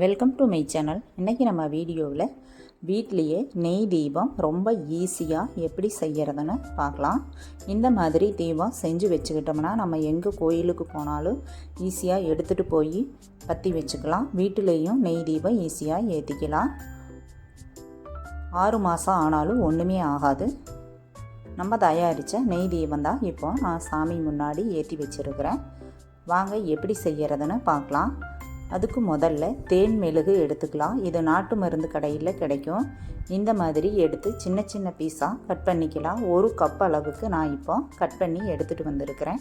Welcome to my channel இன்றைக்கி நம்ம வீடியோவில் வீட்லேயே நெய் தீபம் ரொம்ப ஈஸியாக எப்படி செய்கிறதுன்னு பார்க்கலாம். இந்த மாதிரி தீபம் செஞ்சு வச்சுக்கிட்டோம்னா நம்ம எங்கே கோயிலுக்கு போனாலும் ஈஸியாக எடுத்துகிட்டு போய் பற்றி வச்சுக்கலாம். வீட்டிலேயும் நெய் தீபம் ஈஸியாக ஏற்றிக்கலாம் ஆறு மாதம் ஆனாலும் ஒன்றுமே ஆகாது. நம்ம தயாரித்த நெய் தீபம் தான் இப்போ நான் சாமி முன்னாடி ஏற்றி வச்சுருக்கிறேன். வாங்க எப்படி செய்கிறதுன்னு பார்க்கலாம். அதுக்கு முதல்ல தேன் மெழுகு எடுத்துக்கலாம். இது நாட்டு மருந்து கடையில் கிடைக்கும். இந்த மாதிரி எடுத்து சின்ன சின்ன பீஸாக கட் பண்ணிக்கலாம். ஒரு கப் அளவுக்கு நான் இப்போ கட் பண்ணி எடுத்துகிட்டு வந்திருக்கிறேன்.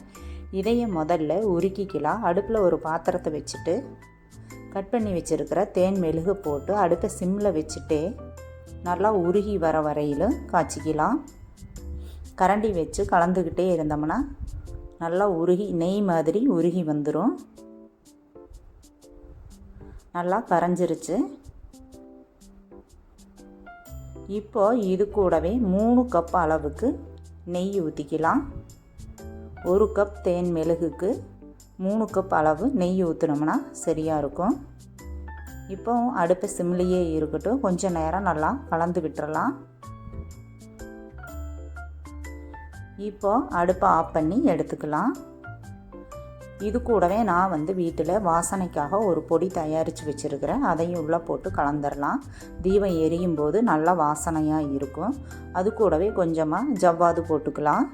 இதையே முதல்ல உருக்கிக்கலாம். அடுப்பில் ஒரு பாத்திரத்தை வச்சுட்டு கட் பண்ணி வச்சுருக்கிற தேன் மெழுகு போட்டு அடுப்பை சிம்மில் வச்சுட்டே நல்லா உருகி வர வரையிலும் காய்ச்சிக்கலாம். கரண்டி வச்சு கலந்துக்கிட்டே இருந்தோம்னா நல்லா உருகி நெய் மாதிரி உருகி வந்துடும் நல்லா கரைஞ்சிருச்சு. இப்போ இது கூடவே மூணு கப் அளவுக்கு நெய் ஊற்றிக்கலாம் ஒரு கப் தேன் மெழுகுக்கு மூணு கப் அளவு நெய் ஊற்றினோம்னா சரியாக இருக்கும். இப்போ அடுப்பு சிம்லேயே இருக்கட்டும் கொஞ்சம் நேரம் நல்லா கலந்து விட்டுறலாம். இப்போ அடுப்பை ஆஃப் பண்ணி எடுத்துக்கலாம். இது கூடவே நான் வந்து வீட்டில் வாசனைக்காக ஒரு பொடி தயாரித்து வச்சுருக்கிறேன். அதையும் உள்ளே போட்டு கலந்துடலாம் தீபம் எரியும் போது நல்லா வாசனையாக இருக்கும். அது கூடவே கொஞ்சமாக ஜவ்வாது போட்டுக்கலாம்.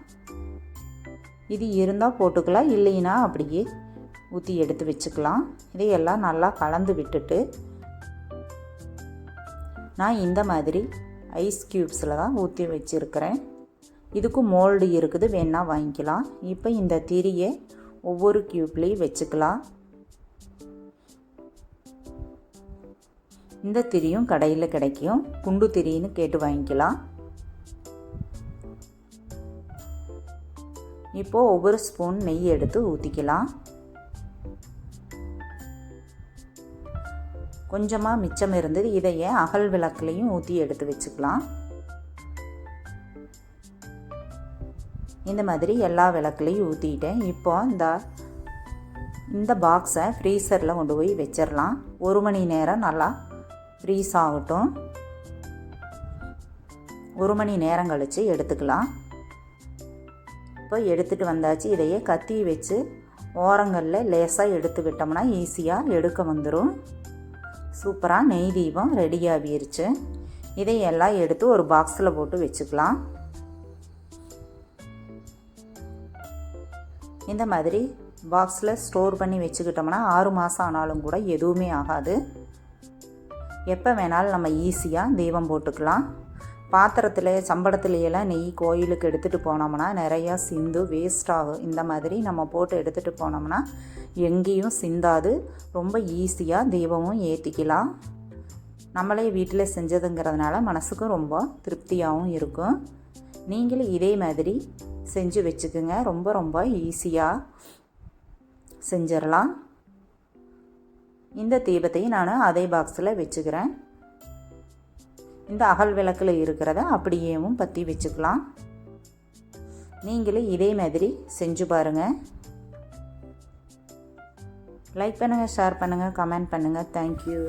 இது இருந்தால் போட்டுக்கலாம் இல்லைன்னா அப்படியே ஊற்றி எடுத்து வச்சுக்கலாம். இதையெல்லாம் நல்லா கலந்து விட்டுட்டு நான் இந்த மாதிரி ஐஸ் க்யூப்ஸில் தான் ஊற்றி வச்சுருக்கிறேன். இதுக்கும் மோல்டு இருக்குது வேணால் வாங்கிக்கலாம். இப்போ இந்த திரியை ஒவ்வொரு க்யூப்லேயும் வச்சுக்கலாம். இந்த திரியும் கடையில் கிடைக்கும். குண்டு திரின்னு கேட்டு வாங்கிக்கலாம். இப்போது ஒவ்வொரு ஸ்பூன் நெய் எடுத்து ஊற்றிக்கலாம் கொஞ்சமாக மிச்சம் இருந்தது இதையே அகல் விளக்குலையும் ஊற்றி எடுத்து வச்சுக்கலாம். இந்த மாதிரி எல்லா விளக்குலையும் ஊற்றிட்டேன் இப்போ இந்த இந்த பாக்ஸை ஃப்ரீசரில் கொண்டு போய் வச்சிடலாம். ஒரு மணி நேரம் நல்லா ஃப்ரீஸ் ஆகட்டும். ஒரு மணி நேரம் கழித்து எடுத்துக்கலாம். இப்போ எடுத்துகிட்டு வந்தாச்சு. இதையே கத்தி வச்சு ஓரங்களில் லேசாக எடுத்து விட்டோம்னா ஈஸியாக எடுக்க வந்துடும் சூப்பராக நெய் தீபம் ரெடி ஆகிருச்சு. இதையெல்லாம் எடுத்து ஒரு பாக்ஸில் போட்டு வச்சுக்கலாம். இந்த மாதிரி பாக்ஸில் ஸ்டோர் பண்ணி வச்சுக்கிட்டோம்னா ஆறு மாதம் ஆனாலும் கூட எதுவுமே ஆகாது. எப்போ வேணாலும் நம்ம ஈஸியாக தெய்வம் போட்டுக்கலாம். பாத்திரத்தில் சம்பளத்துலையெல்லாம் நெய் கோயிலுக்கு எடுத்துகிட்டு போனோம்னா நிறையா சிந்து வேஸ்ட் ஆகும் இந்த மாதிரி நம்ம போட்டு எடுத்துகிட்டு போனோம்னா எங்கேயும் சிந்தாது. ரொம்ப ஈஸியாக தெய்வமும் ஏற்றிக்கலாம் நம்மளே வீட்டில் செஞ்சதுங்கிறதுனால மனசுக்கும் ரொம்ப திருப்தியாகவும் இருக்கும். நீங்களும் இதே மாதிரி செஞ்சு வச்சுக்கோங்க. ரொம்ப ரொம்ப ஈஸியாக செஞ்சிடலாம். இந்த தீபத்தையும் நான் அதே பாக்ஸில் வச்சுக்கிறேன். இந்த அகல் விளக்கில் இருக்கிறத அப்படியேவும் பற்றி வச்சுக்கலாம். நீங்களும் இதே மாதிரி செஞ்சு பாருங்கள் லைக் பண்ணுங்கள் ஷேர் பண்ணுங்கள் கமெண்ட் பண்ணுங்கள் தேங்க்யூ.